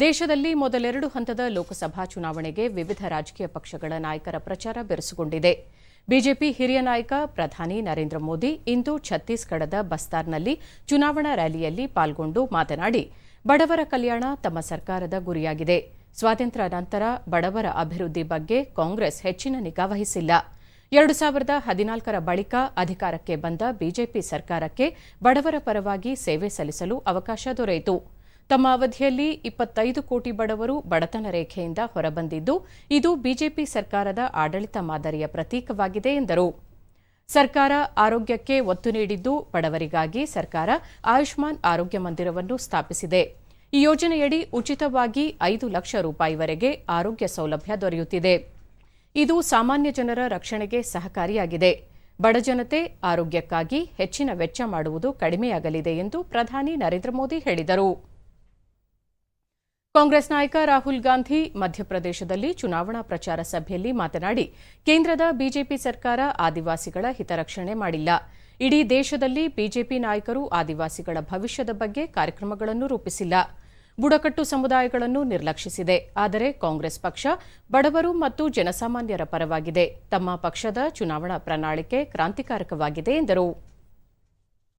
ದೇಶದಲ್ಲಿ ಮೊದಲೆರಡು ಹಂತದ ಲೋಕಸಭಾ ಚುನಾವಣೆಗೆ ವಿವಿಧ ರಾಜಕೀಯ ಪಕ್ಷಗಳ ನಾಯಕರ ಪ್ರಚಾರ ಬಿರುಸುಗೊಂಡಿದೆ. ಬಿಜೆಪಿ ಹಿರಿಯ ನಾಯಕ ಪ್ರಧಾನಿ ನರೇಂದ್ರ ಮೋದಿ ಇಂದು ಛತ್ತೀಸ್ಗಢದ ಬಸ್ತಾರ್ನಲ್ಲಿ ಚುನಾವಣಾ ರ್ಯಾಲಿಯಲ್ಲಿ ಪಾಲ್ಗೊಂಡು ಮಾತನಾಡಿ, ಬಡವರ ಕಲ್ಯಾಣ ತಮ್ಮ ಸರ್ಕಾರದ ಗುರಿಯಾಗಿದೆ. ಸ್ವಾತಂತ್ರ್ಯ ನಂತರ ಬಡವರ ಅಭಿವೃದ್ಧಿ ಬಗ್ಗೆ ಕಾಂಗ್ರೆಸ್ ಹೆಚ್ಚಿನ ನಿಗಾ ವಹಿಸಿಲ್ಲ. ಎರಡು ಸಾವಿರದ ಹದಿನಾಲ್ಕರ ಬಳಿಕ ಅಧಿಕಾರಕ್ಕೆ ಬಂದ ಬಿಜೆಪಿ ಸರ್ಕಾರಕ್ಕೆ ಬಡವರ ಪರವಾಗಿ ಸೇವೆ ಸಲ್ಲಿಸಲು ಅವಕಾಶ ದೊರೆಯಿತು. ತಮ್ಮ ಅವಧಿಯಲ್ಲಿ ಇಪ್ಪತ್ತೈದು ಕೋಟಿ ಬಡವರು ಬಡತನ ರೇಖೆಯಿಂದ ಹೊರಬಂದಿದ್ದು, ಇದು ಬಿಜೆಪಿ ಸರ್ಕಾರದ ಆಡಳಿತ ಮಾದರಿಯ ಪ್ರತೀಕವಾಗಿದೆ ಎಂದರು. ಸರ್ಕಾರ ಆರೋಗ್ಯಕ್ಕೆ ಒತ್ತು ನೀಡಿದ್ದು ಬಡವರಿಗಾಗಿ ಸರ್ಕಾರ ಆಯುಷ್ಮಾನ್ ಆರೋಗ್ಯ ಮಂದಿರವನ್ನು ಸ್ಥಾಪಿಸಿದೆ. ಈ ಯೋಜನೆಯಡಿ ಉಚಿತವಾಗಿ ಐದು ಲಕ್ಷ ರೂಪಾಯಿವರೆಗೆ ಆರೋಗ್ಯ ಸೌಲಭ್ಯ ದೊರೆಯುತ್ತಿದೆ. ಇದು ಸಾಮಾನ್ಯ ಜನರ ರಕ್ಷಣೆಗೆ ಸಹಕಾರಿಯಾಗಿದೆ. ಬಡಜನತೆ ಆರೋಗ್ಯಕ್ಕಾಗಿ ಹೆಚ್ಚಿನ ವೆಚ್ಚ ಮಾಡುವುದು ಕಡಿಮೆಯಾಗಲಿದೆ ಎಂದು ಪ್ರಧಾನಿ ನರೇಂದ್ರ ಮೋದಿ ಹೇಳಿದರು. ಕಾಂಗ್ರೆಸ್ ನಾಯಕ ರಾಹುಲ್ ಗಾಂಧಿ ಮಧ್ಯಪ್ರದೇಶದಲ್ಲಿ ಚುನಾವಣಾ ಪ್ರಚಾರ ಸಭೆಯಲ್ಲಿ ಮಾತನಾಡಿ, ಕೇಂದ್ರದ ಬಿಜೆಪಿ ಸರ್ಕಾರ ಆದಿವಾಸಿಗಳ ಹಿತರಕ್ಷಣೆ ಮಾಡಿಲ್ಲ. ಇಡೀ ದೇಶದಲ್ಲಿ ಬಿಜೆಪಿ ನಾಯಕರು ಆದಿವಾಸಿಗಳ ಭವಿಷ್ಯದ ಬಗ್ಗೆ ಕಾರ್ಯಕ್ರಮಗಳನ್ನು ರೂಪಿಸಿಲ್ಲ. ಬುಡಕಟ್ಟು ಸಮುದಾಯಗಳನ್ನು ನಿರ್ಲಕ್ಷಿಸಿದೆ. ಆದರೆ ಕಾಂಗ್ರೆಸ್ ಪಕ್ಷ ಬಡವರು ಮತ್ತು ಜನಸಾಮಾನ್ಯರ ಪರವಾಗಿದೆ. ತಮ್ಮ ಪಕ್ಷದ ಚುನಾವಣಾ ಪ್ರಣಾಳಿಕೆ ಕ್ರಾಂತಿಕಾರಕವಾಗಿದೆ ಎಂದರು.